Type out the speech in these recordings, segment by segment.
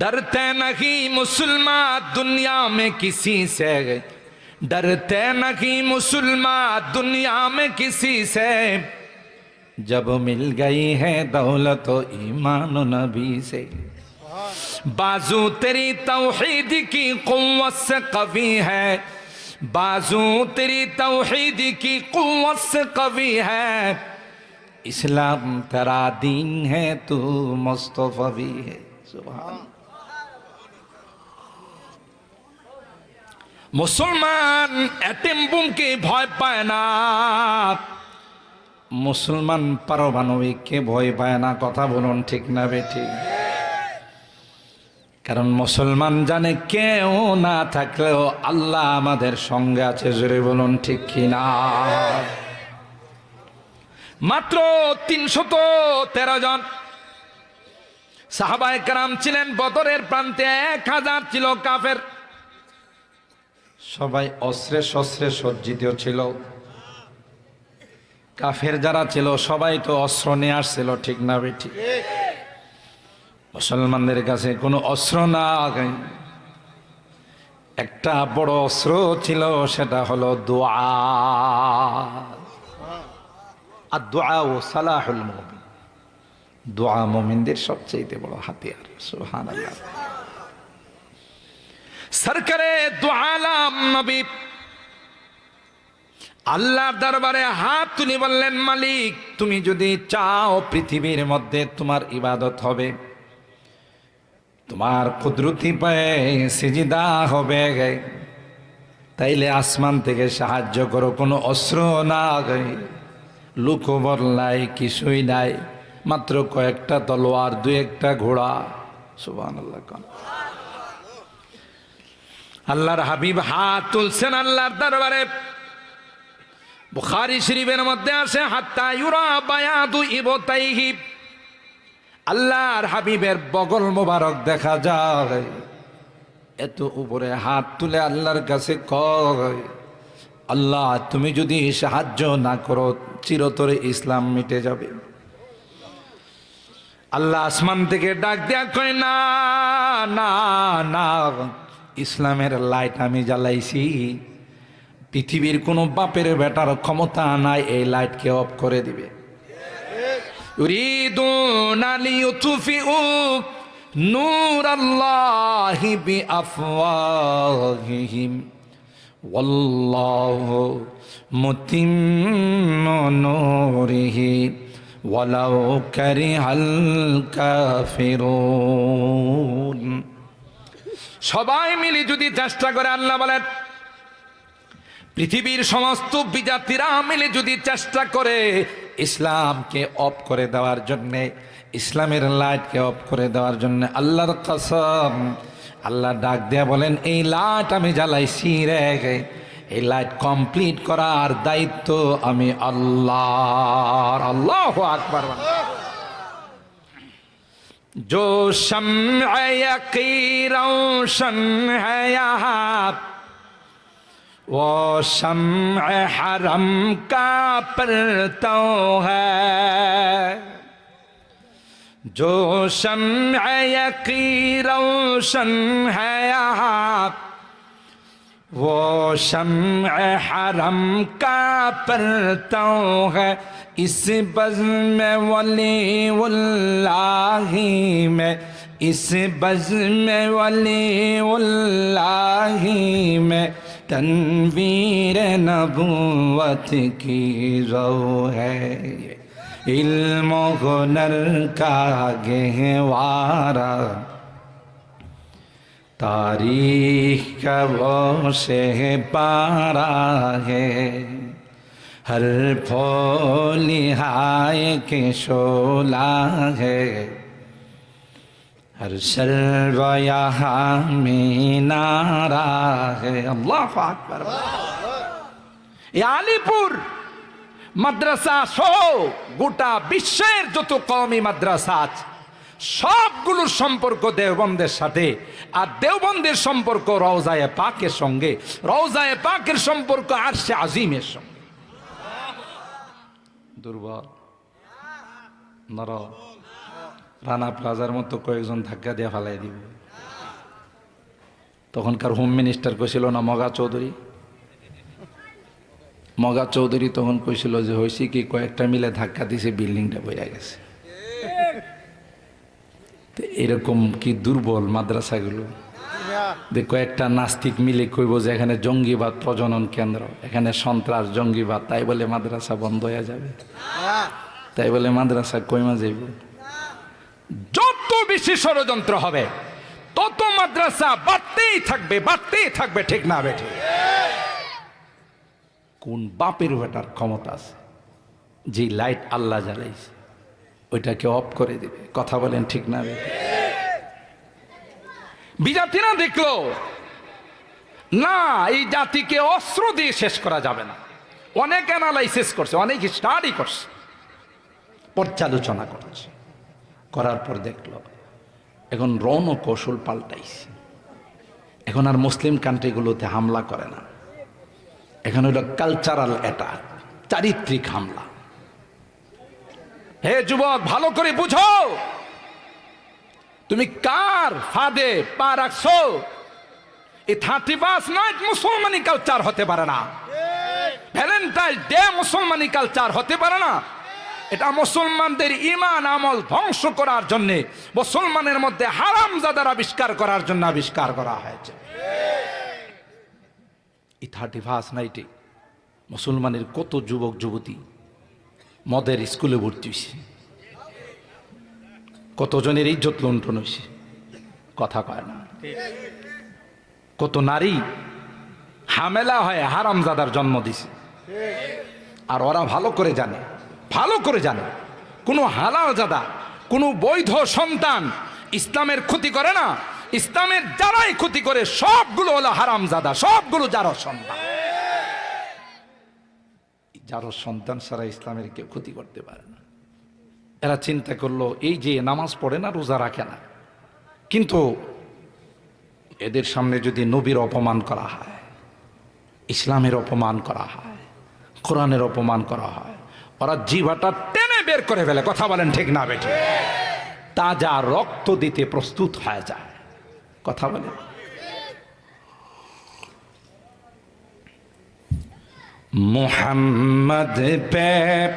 ڈرتے نہیں مسلمان دنیا میں کسی سے۔ ڈرتے نہیں مسلمان دنیا میں کسی سے۔ جب مل گئی ہے دولت و ایمان و نبی سے۔ بازو تیری توحید کی قوت سے قوی ہے۔ بازو تیری توحید کی قوت سے قوی ہے۔ اسلام تیرا دین ہے، تو مصطفی ہے۔ سبحان মুসলমান এটিম বুমকে ভয় পায় না। মুসলমান পারমাণবিককে ভয় পায় না, কথা বলুন ঠিক না বেঠি। কারণ মুসলমান জানে কেউ না থাকলেও আল্লাহ আমাদের সঙ্গে আছে, জোরে বলুন ঠিক কিনা মাত্র তিনশত তেরো জন সাহাবায় কারাম ছিলেন, বদরের প্রান্তে এক হাজার ছিল কাফের। সবাই অস্ত্রে শস্ত্রে সজ্জিত ছিল। কাফের যারা ছিল, সবাই তো অস্ত্র নিয়ে আসছিল, ঠিক না বেঠি মুসলমানদের কাছে কোনো অস্ত্র না একটা বড় অস্ত্র ছিল, সেটা হলো দোয়া। আর দোয়া ও সালাহুল মুমিন। দোয়া মুমিনদের সবচেয়ে বড় হাতিয়ার, সুবহানাল্লাহ। সরকারে দোয়ালাম নবী। আল্লাহর দরবারে হাত তুলি বললেন, মালিক, তুমি যদি চাও পৃথিবীর মধ্যে তোমার ইবাদত হবে, তোমার কুদরতি পায়ে সিজিদা হবে। তাইলে আসমান থেকে সাহায্য করো, কোনো অস্ত্র না লুকোবর নাই কিছুই নাই, মাত্র কয়েকটা তলোয়ার দু একটা ঘোড়া আল্লাহ আল্লাহর হাবিব হাত তুলছেন আল্লাহর দরবারে। বুখারি শরীফের মধ্যে আছে, হাত্তা ইউরা বায়াদু ইবতাইহি। আল্লাহর হাবিবের বগল মোবারক দেখা যায়। এত উপরে হাত তুলে আল্লাহর কাছে কয়, আল্লাহ, তুমি যদি সাহায্য না করো, চিরতরে ইসলাম মিটে যাবে। আল্লাহ আসমান থেকে ডাক দেয়া কয়, না না না। ইসলামের লাইট আমি জ্বালাইছি পৃথিবীর কোনো বাপের বেটার ক্ষমতা নাই এই লাইটকে অফ করে দিবে يريدون ليطفئوا نور الله بأفواههم والله متم نوره ولو كره الكافرون সবাই মিলে যদি চেষ্টা করে আল্লাহ বলেন, পৃথিবীর সমস্ত বিজাতিরা মিলে যদি চেষ্টা করে ইসলামকে অফ করে দেওয়ার জন্যে, ইসলামের লাইটকে অফ করে দেওয়ার জন্য আল্লাহর কসম, আল্লাহ ডাক দেয়া বলেন, এই লাইট আমি জ্বালাইছি রে, এই লাইট কমপ্লিট করার দায়িত্ব আমি আল্লাহ আল্লাহ আকবার جو شمع یقی روشن ہے یہاں، وہ شمع حرم کا پرتو ہے۔ جو شمع یقی روشن ہے یہاں وہ شمع حرم کا پرتوں ہے۔ اس بزم میں ولی اللہ میں۔ اس بزم میں ولی اللہ میں۔ تنویر نبوت کی رو ہے۔ علم و ہنر کا گہوارہ۔ تاریخ کا وہ پارا ہے۔ ہر پھولی ہائے کے شولا ہے۔ ہر سرو یہاں میں نارا ہے۔ اللہ اکبر۔ علی پور মাদ্রাসা সহ بشیر جو تو قومی مدرسہ আছে সবগুলোর সম্পর্ক দেওবন্দের সাথে। আর দেওবন্দের সম্পর্ক রওজায়ে পাকের সঙ্গে। রওজায়ে পাকের সম্পর্ক আর সে আজিমের সঙ্গে। দুর্বল। নর। রানা প্লাজার মতো কয়েকজন ধাক্কা দিয়ে ফেলাই দিব। তখনকার হোম মিনিস্টার কইছিল, না, মগা চৌধুরী। মগা চৌধুরী তখন কইছিল যে হয়েছে কি, কয়েকটা মিলে ধাক্কা দিছে, বিল্ডিংটা বইয়া গেছে। এরকম কি দুর্বল মাদ্রাসাগুলো? যে কয়েকটা নাস্তিক মিলে কইব যে এখানে জঙ্গিবাদ প্রজনন কেন্দ্র, এখানে সন্ত্রাস, জঙ্গিবাদ, তাই বলে মাদ্রাসা বন্ধ হয়ে যাবে। তাই বলে মাদ্রাসা কইমা যাইব? যত বেশি ষড়যন্ত্র হবে, তত মাদ্রাসা বাড়তেই থাকবে বাড়তেই থাকবে, ঠিক না বেঠে? কোন বাপের বেটার ক্ষমতা আছে, যে লাইট আল্লাহ জ্বালাইছে? ওইটাকে অফ করে দিবে। কথা বলেন ঠিক না? বিজাতিরা দেখল? না, এই জাতিকে অস্ত্র দিয়ে শেষ করা যাবে না। অনেক অ্যানালাইসিস করছে, অনেক স্টাডি করছে। পর্যালোচনা করছে। করার পর দেখল, এখন রণ ও কৌশল পাল্টাইছে। এখন আর মুসলিম কান্ট্রিগুলোতে হামলা করে না। এখন হইল কালচারাল অ্যাটাক চারিত্রিক হামলা। হে যুবক, ভালো করে বুঝো। তুমি কার ফাঁদে পা রাখছো? এই থার্টি ফার্স্ট নাইট মুসলমানি কালচার হতে পারে না। ভ্যালেন্টাইন ডে মুসলমানি কালচার হতে পারে না। এটা মুসলমানদের ইমান আমল ধ্বংস করার জন্য, মুসলমানের মধ্যে হারাম জাদার আবিষ্কার করার জন্য আবিষ্কার করা হয়েছে। এই থার্টি ফার্স্ট নাইটে মুসলমানের কত যুবক, যুবতী মদের স্কুলে ভর্তি হয়েছে কতজনের ইজ্জত লুণ্ঠন হয়েছে কথা কয় না। কত নারী হামেলা হয়ে হারামজাদার জন্ম দিছে। আর ওরা ভালো করে জানে, ভালো করে জানে, কোনো হালাল জাদা কোনো বৈধ সন্তান ইসলামের ক্ষতি করে না। ইসলামের যারাই ক্ষতি করে, সবগুলো হলো হারামজাদা, সবগুলো যারো সন্তান। যারো সন্তান সারা ইসলামের কেউ ক্ষতি করতে পারে না। এরা চিন্তা করল, এই যে নামাজ পড়ে না, রোজা রাখে না। কিন্তু এদের সামনে যদি নবীর অপমান করা হয়, ইসলামের অপমান করা হয়, কোরআনের অপমান করা হয়, ওরা জিভাটা টেনে বের করে ফেলে, কথা বলেন ঠিক না বেঠে তাজা রক্ত দিতে প্রস্তুত হয়ে যায়। কথা বলেন। محمد پہ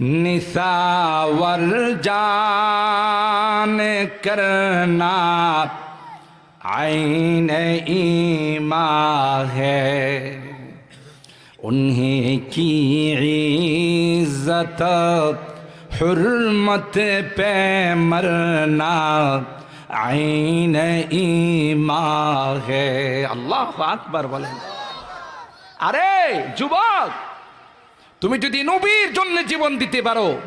نثاور جان کرنا عین ایمان ہے۔ انہیں کی عزت، حرمت پہ مرنا عین ایمان ہے۔ اللہ اکبر بولے۔ আরে, যুবক, তুমি যদি নবীর জন্য জীবন দিতে পারো,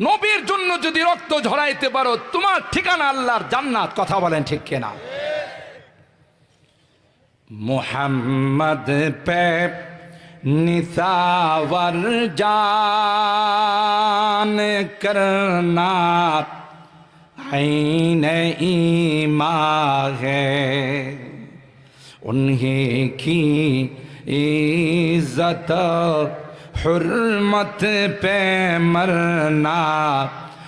নবীর জন্য যদি রক্ত ঝরাইতে পারো, তোমার ঠিকানা আল্লাহর জান্নাত, কথা বলেন ঠিক কেনা? মোহাম্মদ পে নিসাওয়ার জান করনা عزت، حرمت پہ مرنا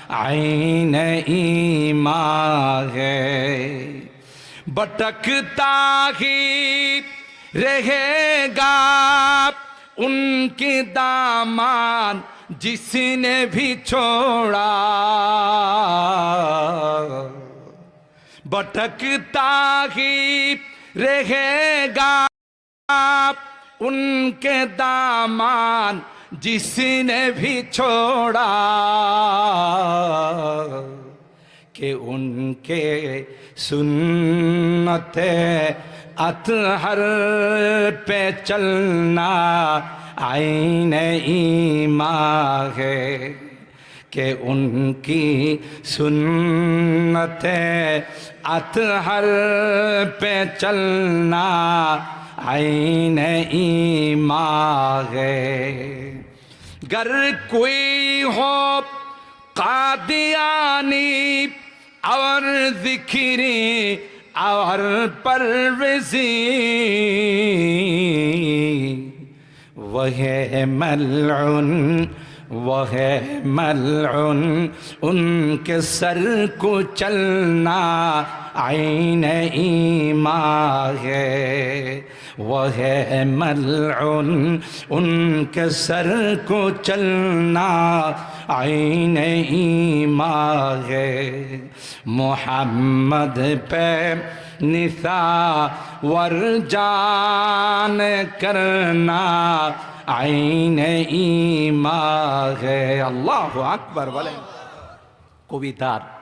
عین ایمان ہے۔ بٹکتا ہی رہے گا ان کی دامان جس نے بھی چھوڑا۔ بٹکتا ہی رہے گا آپ ان کے دامان جس نے بھی چھوڑا کہ ان کے سنت اطہر پہ چلنا آئین ایمان ہے کہ ان کی سنت اطہر پہ چلنا عین ایماغ ہے۔ گر کوئی ہو قادیانی، اور ذکری اور پروزی وہ ہے ملعن وہ ہے ملعن ان کے سر کو چلنا عین ایماغ ہے۔ وهي ملعون انكسر کچلنا عین ایما ہے محمد پہ نثا ورجان کرنا عین ایما ہے اللہ اکبر বলেন কবিতার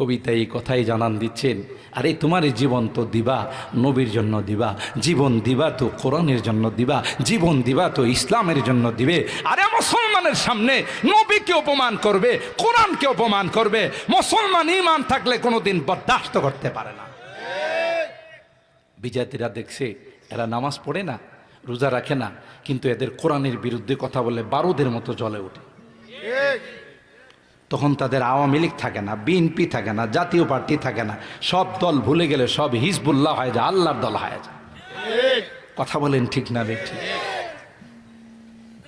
কবিতা এই কথাই জানান দিচ্ছেন, আরে তোমার জীবন তো দিবা, নবীর জন্য দিবা, জীবন দিবা তো কোরআনের জন্য দিবা, জীবন দিবা তো ইসলামের জন্য দিবে। আরে মুসলমানের সামনে নবীকে অপমান করবে, কোরআনকে অপমান করবে, মুসলমান ইমান থাকলে কোনোদিন বরদাস্ত করতে পারে না। বিজাতিরা দেখছে, এরা নামাজ পড়ে না, রোজা রাখে না, কিন্তু এদের কোরআনের বিরুদ্ধে কথা বলে বারুদের মতো জ্বলে ওঠে। তখন তাদের আওয়ামী লীগ থাকে না বিএনপি থাকে না জাতীয় পার্টি থাকে না। সব দল ভুলে গেলে সব হিজবুল্লাহ হয়ে যায় আল্লাহর দল হয়ে যায়। কথা বলেন ঠিক না রে ঠিক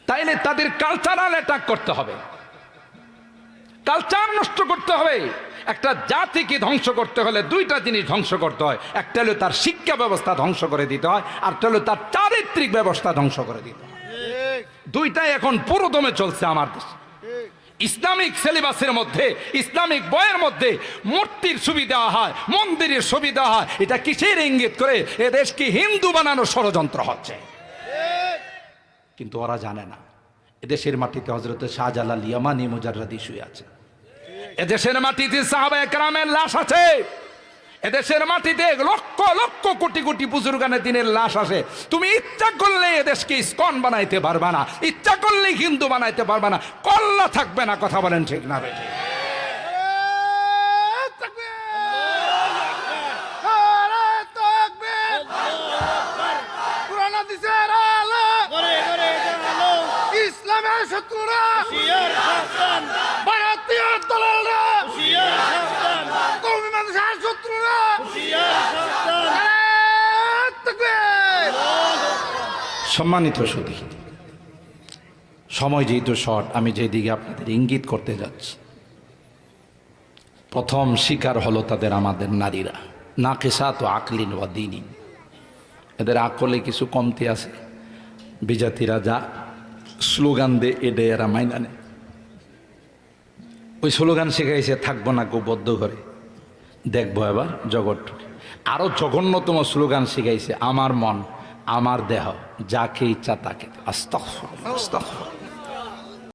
তাইলে তাদের কালচারাল অ্যাটাক করতে হবে। কালচার নষ্ট করতে হবে। একটা জাতিকে ধ্বংস করতে হলে দুইটা জিনিস ধ্বংস করতে হয়। একটা হলো তার শিক্ষা ব্যবস্থা ধ্বংস করে দিতে হয় আর একটা হলো তার চারিত্রিক ব্যবস্থা ধ্বংস করে দিতে হয়। দুইটাই এখন পুরোদমে চলছে আমার দেশে। ইসলামিক সিলেবাসের মধ্যে, ইসলামিক বইয়ের মধ্যে মূর্তির সুবিধা হয়, মন্দিরের সুবিধা হয়। এটা কিসের ইঙ্গিত করে? এ দেশকে হিন্দু বানানোর ষড়যন্ত্র হচ্ছে? কিন্তু ওরা জানে না। এদেশের মাটিতে হজরত শাহজালাল ইয়ামানি মুজাররাদি শুয়ে আছে। এদেশের মাটিতে সাহাবা একরামের লাশ আছে। এদেশের মাটিতে লক্ষ লক্ষ কোটি কোটি বুজুর্গানে দিনের লাশ আসে। তুমি ইচ্ছা করলে এদেশকে ইস্কন বানাইতে পারবা না। ইচ্ছা করলে হিন্দু বানাইতে পারবা না। কল্লা থাকবে না কথা বলেন ঠিক না বেঠিক? ইসলামের শত্রুরা। সম্মানিত সুদী সময় যেহেতু শর্ট, আমি যেদিকে আপনাদের ইঙ্গিত করতে যাচ্ছি। প্রথম শিকার হলো তাদের আমাদের নারীরা। না কেসা তো আকলিন বা দিনই এদের আকলে কিছু কমতি আছে। বিজাতিরা যা স্লোগান দে এডে এরা মাইনা নেয়। ওই স্লোগান শিখাইছে, থাকব না গো বদ্ধ ঘরে। দেখব এবার জগৎ আরও জঘন্যতম স্লোগান শিখাইছে, আমার মন আমার দেহ যাকে ইচ্ছা তাকে আস্তফ আস্তাগফিরুল্লাহ।